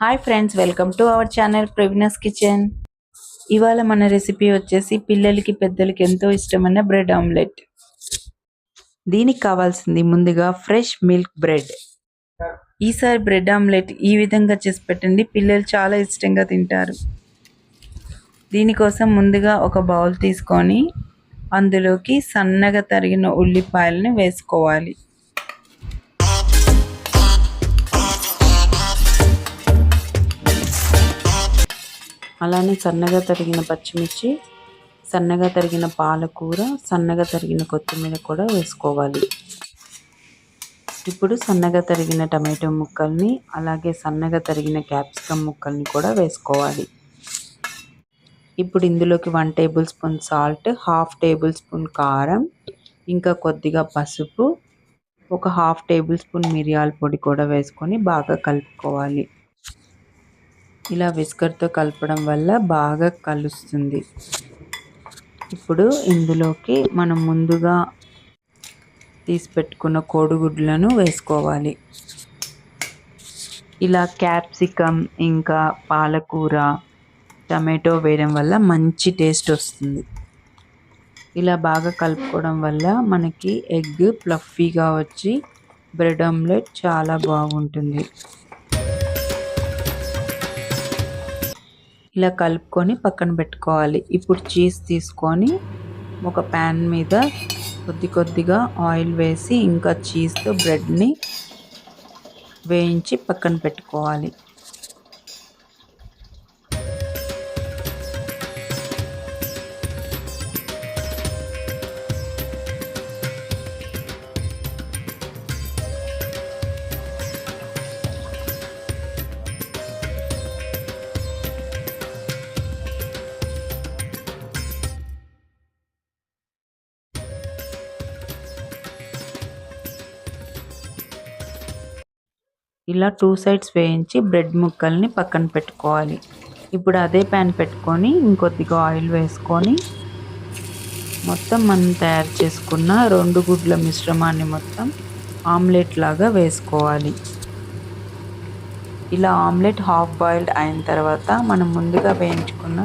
Hi friends welcome to our channel Praveena's kitchen. ఇవాళ మన recipe వచ్చేసి పిల్లలకి పెద్దలకి ఎంతో ఇష్టమైన బ్రెడ్ ఆమ్లెట్. దీనికి కావాల్సింది ముందుగా ఫ్రెష్ మిల్క్ బ్రెడ్. ఈసారి బ్రెడ్ ఆమ్లెట్ ఈ విధంగా చేసి పెట్టండి పిల్లలు చాలా ఇష్టంగా తింటారు. దీనికోసం ముందుగా ఒక బౌల్ తీసుకొని అందులోకి సన్నగా తరిగిన ఉల్లిపాయలని వేసుకోవాలి. అలానే సన్నగా తరిగిన పచ్చిమిర్చి సన్నగా తరిగిన పాలకూర సన్నగా తరిగిన కొత్తిమీర కూడా వేసుకోవాలి. ఇప్పుడు సన్నగా తరిగిన టమాటో ముక్కల్ని అలాగే సన్నగా తరిగిన క్యాప్సికమ్ ముక్కల్ని కూడా వేసుకోవాలి. ఇప్పుడు ఇందులోకి one tablespoon salt half tablespoon కారం ఇంకా కొద్దిగా పసుపు ఒక హాఫ్ టేబుల్ స్పూన్ మిరియాల పొడి కూడా వేసుకొని బాగా కలుపుకోవాలి. ఇలా విస్కర్తో కలపడం వల్ల బాగా కలుస్తుంది. ఇప్పుడు ఇందులోకి మనం ముందుగా తీసి పెట్టుకున్న కోడిగుడ్లను వేసుకోవాలి. ఇలా క్యాప్సికమ్ ఇంకా పాలకూర టమాటో వేయడం వల్ల మంచి టేస్ట్ వస్తుంది. ఇలా బాగా కలుపుకోవడం వల్ల మనకి ఎగ్ ప్లఫీగా వచ్చి బ్రెడ్ ఆమ్లెట్ చాలా బాగుంటుంది. ఇలా కలుపుకొని పక్కన పెట్టుకోవాలి. ఇప్పుడు చీజ్ తీసుకొని ఒక ప్యాన్ మీద కొద్ది కొద్దిగా ఆయిల్ వేసి ఇంకా చీజ్తో బ్రెడ్ని వేయించి పక్కన పెట్టుకోవాలి. ఇలా టూ సైడ్స్ వేయించి బ్రెడ్ ముక్కల్ని పక్కన పెట్టుకోవాలి. ఇప్పుడు అదే ప్యాన్ పెట్టుకొని ఇంకొద్దిగా ఆయిల్ వేసుకొని మొత్తం మనం తయారు చేసుకున్న రెండు గుడ్ల మిశ్రమాన్ని మొత్తం ఆమ్లెట్ లాగా వేసుకోవాలి. ఇలా ఆమ్లెట్ హాఫ్ బాయిల్డ్ అయిన తర్వాత మనం ముందుగా వేయించుకున్న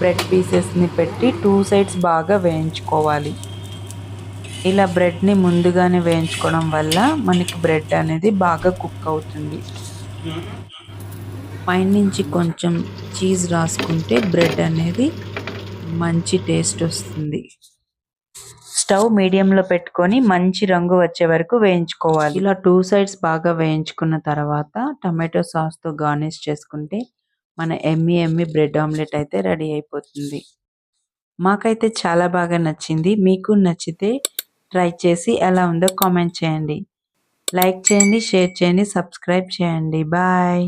బ్రెడ్ పీసెస్ని పెట్టి టూ సైడ్స్ బాగా వేయించుకోవాలి. ఇలా బ్రెడ్ని ముందుగానే వేయించుకోవడం వల్ల మనకి బ్రెడ్ అనేది బాగా కుక్ అవుతుంది. పైనుంచి కొంచెం చీజ్ రాసుకుంటే బ్రెడ్ అనేది మంచి టేస్ట్ వస్తుంది. స్టవ్ మీడియంలో పెట్టుకొని మంచి రంగు వచ్చే వరకు వేయించుకోవాలి. ఇలా టూ సైడ్స్ బాగా వేయించుకున్న తర్వాత టమాటో సాస్తో గార్నిష్ చేసుకుంటే మన ఎమ్మి ఎమ్మి బ్రెడ్ ఆమ్లెట్ అయితే రెడీ అయిపోతుంది. మాకైతే చాలా బాగా నచ్చింది. మీకు నచ్చితే ట్రై చేసి ఎలా ఉందో కామెంట్ చేయండి. లైక్ చేయండి షేర్ చేయండి సబ్స్క్రైబ్ చేయండి. బాయ్.